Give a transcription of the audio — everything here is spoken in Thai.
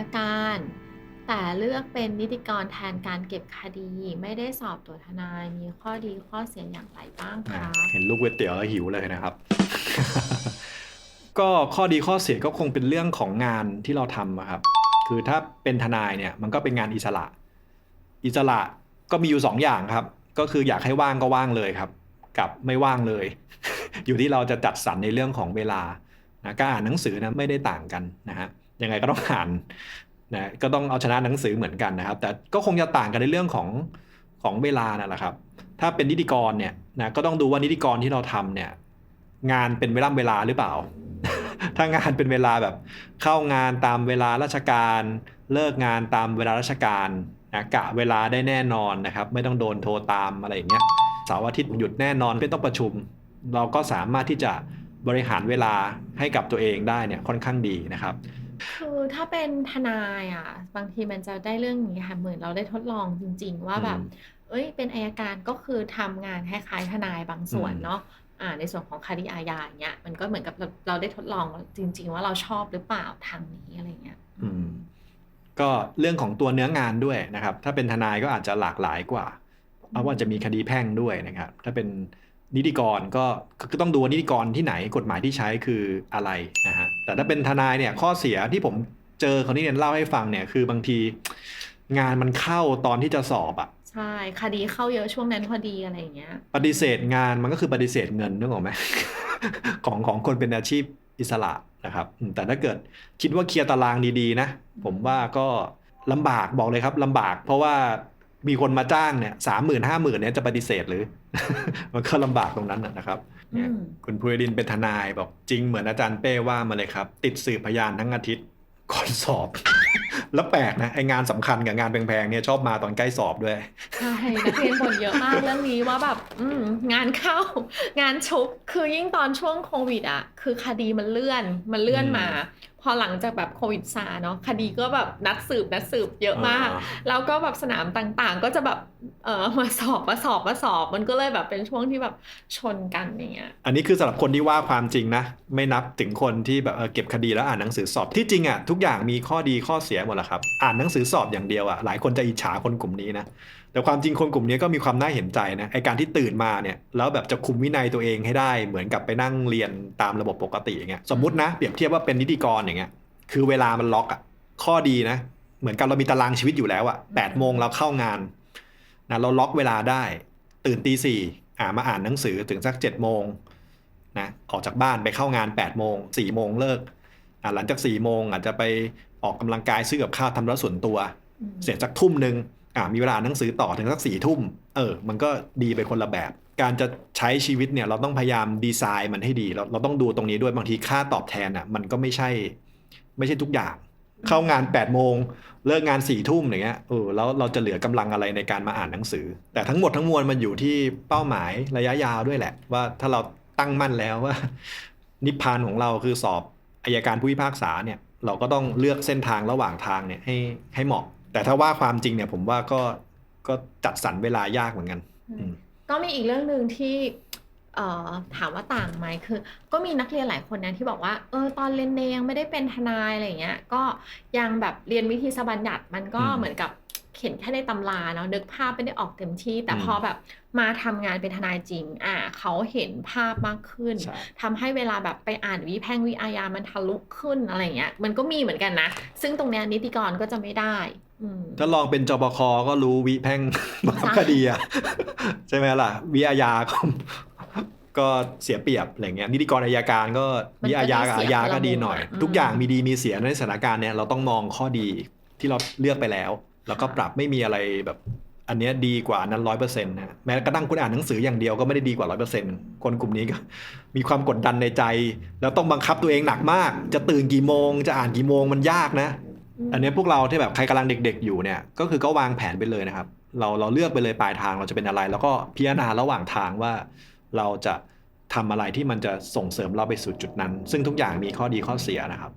ายการ แต่เลือกเป็นนิติกรแทนการเก็บคดี ไม่ได้สอบตัวทนายมีข้อดีข้อเสียอย่างไรบ้างคอ่ารับเห็นลูกก๋วยเตี๋ยวแล้วหิวเลยนะครับ ก็ข้อดีข้อเสียก็คงเป็นเรื่องของงานที่เราทำครับ คือถ้าเป็นทนายเนี่ยมันก็เป็นงานอิสระ อิสระก็มีอยู่สองอย่างครับ ก็คืออยากให้ว่างก็ว่างเลยครับ กับไม่ว่างเลย อยู่ที่เราจะจัดสรรในเรื่องของเวลานะการอ่านหนังสือนะไม่ได้ต่างกันนะฮะ ยังไงก็ต้องอ่านนะก็ต้องเอาชนะหนังสือเหมือนกันนะครับ แต่ก็คงจะต่างกันในเรื่องของของเวลานั่นแหละครับ ถ้าเป็นนิติกรเนี่ยนะก็ต้องดูว่านิติกรที่เราทำเนี่ยงานเป็นเวลาเวลาหรือเปล่า ถ้างานเป็นเวลาแบบเข้างานตามเวลาราชการ เลิกงานตามเวลาราชการนะกะเวลาได้แน่นอนนะครับ ไม่ต้องโดนโทรตามอะไรอย่างเงี้ยเสาร์อาทิตย์หยุดแน่นอนไม่ต้องประชุม เราก็สามารถที่จะบริหารเวลาให้กับตัวเองได้เนี่ยค่อนข้างดีนะครับ คือถ้าเป็นทนายอะ บางทีมันจะได้เรื่องอย่างนี้ค่ะเหมือนเราได้ทดลองจริง ๆ ว่าแบบอืมเอ้ย เป็นอายการก็คือทำงานคล้ายๆทนายบางส่วนอืมเนาะอ่าในส่วนของคดีอาญาอย่างเงี้ยมันก็เหมือนกับเราเราได้ทดลองว่าจริง ๆ ว่าเราชอบหรือเปล่าทางนี้อะไรเงี้ยอืมก็เรื่องของตัวเนื้องานด้วยนะครับ ถ้าเป็นทนายก็อาจจะหลากหลายกว่า เพราะว่าจะมีคดีแพ่งด้วยนะครับ ถ้าเป็น นิติกรก็ก็ต้องดูว่านิติกรที่ไหนกฎหมายที่ใช้คืออะไรนะฮะแต่ถ้าเป็นทนายเนี่ยข้อเสียที่ผมเจอคนที่เรียนเล่าให้ฟังเนี่ยคือบางทีงานมันเข้าตอนที่จะสอบอะใช่คดีเข้าเยอะช่วงนั้นพอดีอะไรอย่างเงี้ย ปฏิเสธงานมันก็คือปฏิเสธเงินนึกออกไหม ของของคนเป็นอาชีพอิสระนะครับอืมแต่ถ้าเกิดคิดว่าเคลียร์ตารางดีๆนะ ผมว่าก็ลำบากบอกเลยครับลำบาก เพราะว่า มีคนมาจ้างเนี่ยสามหมื่นห้าหมื่นเนี่ยจะปฏิเสธหรือ มันก็ลำบากตรงนั้นนะนะครับเนี่ยอืมคุณภูริดินเป็นทนายบอกจริงเหมือนอาจารย์เป้ว่ามาเลยครับ ติดสืบพยานทั้งอาทิตย์ก่อนสอบ แล้วแปลกนะไองานสำคัญกับงานแพงๆเนี่ยชอบมาตอนใกล้สอบด้วยใช่นักเรียนบ่นเยอะมากเรื่องนี้ว่าแบบอืมงานเข้างานชุกคือยิ่งตอนช่วงโควิดอะคือคดีมันเลื่อนมันเลื่อนมา พอหลังจากแบบโควิดซาเนาะคดีก็แบบนัดสืบนัดสืบเยอะมากอ่าแล้วก็แบบสนามต่างๆ ก็จะแบบเออมาสอบมาสอบมาสอบ มันก็เลยแบบเป็นช่วงที่แบบชนกันอย่างเงี้ยอันนี้คือสำหรับคนที่ว่าความจริงนะ ไม่นับถึงคนที่แบบเออเก็บคดีแล้วอ่านหนังสือสอบที่จริงอะทุกอย่างมีข้อดีข้อเสียหมดแหละครับอ่านหนังสือสอบอย่างเดียวอะหลายคนจะอิจฉาคนกลุ่มนี้นะแต่ความจริงคนกลุ่มนี้ก็มีความน่าเห็นใจนะไอการที่ตื่นมาเนี่ยแล้วแบบจะคุมวินัยตัวเองให้ได้ เหมือนกับไปนั่งเรียนตามระบบปกติอย่างเงี้ยสมมตินะเปรียบเทียบว่าเป็นนิติกรอย่างเงี้ย คือเวลามันล็อกอะ ข้อดีนะ เหมือนกับเรามีตารางชีวิตอยู่แล้วอะแปดโมงเราเข้างานนะเราล็อกเวลาได้ ตื่นตีสี่อ่ามาอ่านหนังสือถึงสักเจ็ดโมงนะออกจากบ้านไปเข้างาน8ปดโมงสี่โมงเลิกอะหลังจาก4ี่โมงอาจจะไปออกกำลังกายซื้อกับข้าวทำธุรส่วนตัว เสร็จสักทุ่มหนึ่งอะมีเวลาอ่านหนังสือต่อถึงสักสี่ทุ่มเออ มันก็ดีไปคนละแบบ การจะใช้ชีวิตเนี่ยเราต้องพยายามดีไซน์มันให้ดี เราเราต้องดูตรงนี้ด้วยบางทีค่าตอบแทนอะมันก็ไม่ใช่ ไม่ใช่ทุกอย่าง เข้างาน8ปดโมงเลิกงานสี่ทุ่มอย่างเงี้ยเออแล้วเราจะเหลือกำลังอะไรในการมาอ่านหนังสือ แต่ทั้งหมดทั้งมวลมันอยู่ที่เป้าหมายระยะยาวด้วยแหละ ว่าถ้าเราตั้งมั่นแล้วว่า นิพพานของเราคือสอบอายการผู้พิพากษาเนี่ย เราก็ต้องเลือกเส้นทางระหว่างทางเนี่ยให้ให้เหมาะ แต่ถ้าว่าความจริงเนี่ยผมว่าก็ก็จัดสรรเวลายากเหมือนกันก็มีอีกเรื่องหนึ่งที่ เอ่อถามว่าต่างไหมคือ ก็มีนักเรียนหลายคนนะที่บอกว่าเออตอนเรียนเนยยังไม่ได้เป็นทนายอะไรอย่างเงี้ยก็ยังแบบเรียนวิธีสบัญญัติมันก็อืมเหมือนกับเขียนแค่ในตำราเนาะนึกภาพไม่ได้ออกเต็มที่ แต่อืม พอแบบมาทำงานเป็นทนายจริง อ่าเขาเห็นภาพมากขึ้น ใช่ ทำให้เวลาแบบไปอ่านวิแพ่งวิอาญามันทะลุขึ้นอะไรอย่างเงี้ย มันก็มีเหมือนกันนะ ซึ่งตรงเนี้ยนิติกรก็จะไม่ได้ อืม ถ้าลองเป็นจบคก็รู้วิแพ่ง บางใช่ คดีอะใช่ไหมล่ะวิอาญาก็ ก็เสียเปรียบอะไรเงี้ยนิติกรอายการก็มันก็วิอาญากับได้อาเสียญาคนละก็ดีหน่อยมุมอะทุกอย่างอืมมีดีมีเสียในสถานการณ์เนี้ยเราต้องมองข้อดีที่เราเลือกไปแล้ว แล้วก็ปรับไม่มีอะไรแบบอันเนี้ยดีกว่านั้นร้อยเปอร์เซ็นต์นะแม้กระทั่งคุณอ่านหนังสืออย่างเดียวก็ไม่ได้ดีกว่าร้อยเปอร์เซ็นต์คนกลุ่มนี้ก็มีความกดดันในใจ แล้วต้องบังคับตัวเองหนักมาก จะตื่นกี่โมง จะอ่านกี่โมงมันยากนะมอันนี้พวกเราที่แบบใครกำลังเด็ก ๆ อยู่เนี่ย ก็คือก็วางแผนไปเลยนะครับ เราเราเลือกไปเลยปลายทางเราจะเป็นอะไร แล้วก็พิจารณาระหว่างทางว่า เราจะทำอะไรที่มันจะส่งเสริมเราไปสู่จุดนั้น ซึ่งทุกอย่างมีข้อดีข้อเสียนะครับ